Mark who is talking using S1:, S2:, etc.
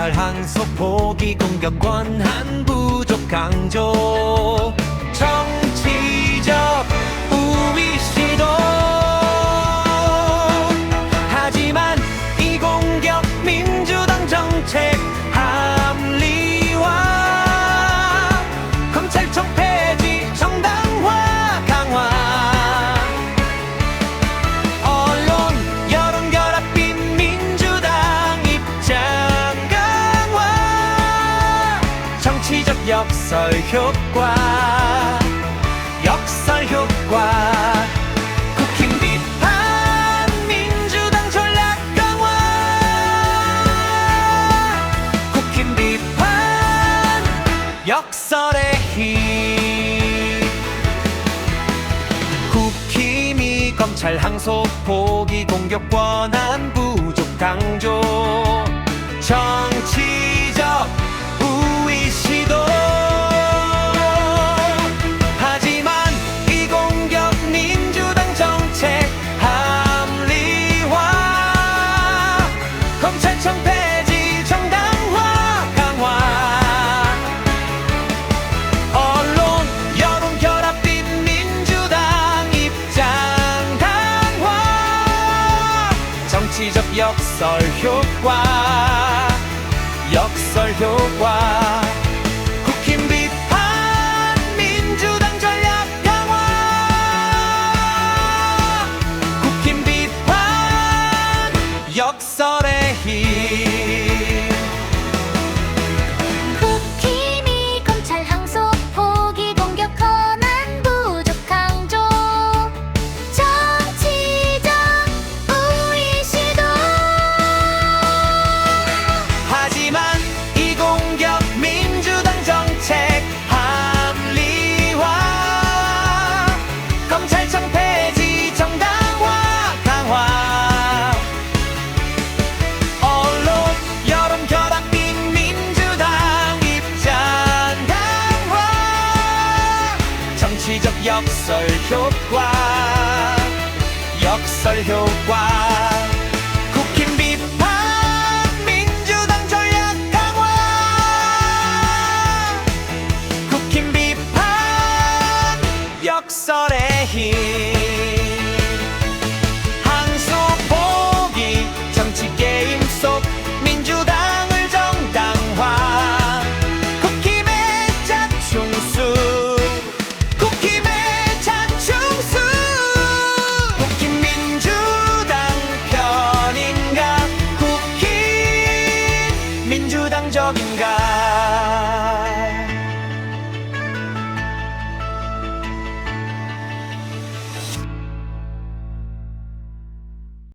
S1: 검찰 항소 포기 공격권 한 부족 강조 역설 효과 역설 효과. 국힘 비판 민주당 전략 강화. 국힘 비판 역설의 힘. 국힘이 검찰 항소 포기 공격 권한 부족 강조. 정 정치적 역설 효과 역설 효과. 국힘 비판 민주당 전략 강화. 국힘 비판 역설의 힘
S2: 정치적
S1: 역설 효과 역설 효과. 국힘 비판 민주당 전략 강화. 국힘 비판 역설의 힘 민주당적인가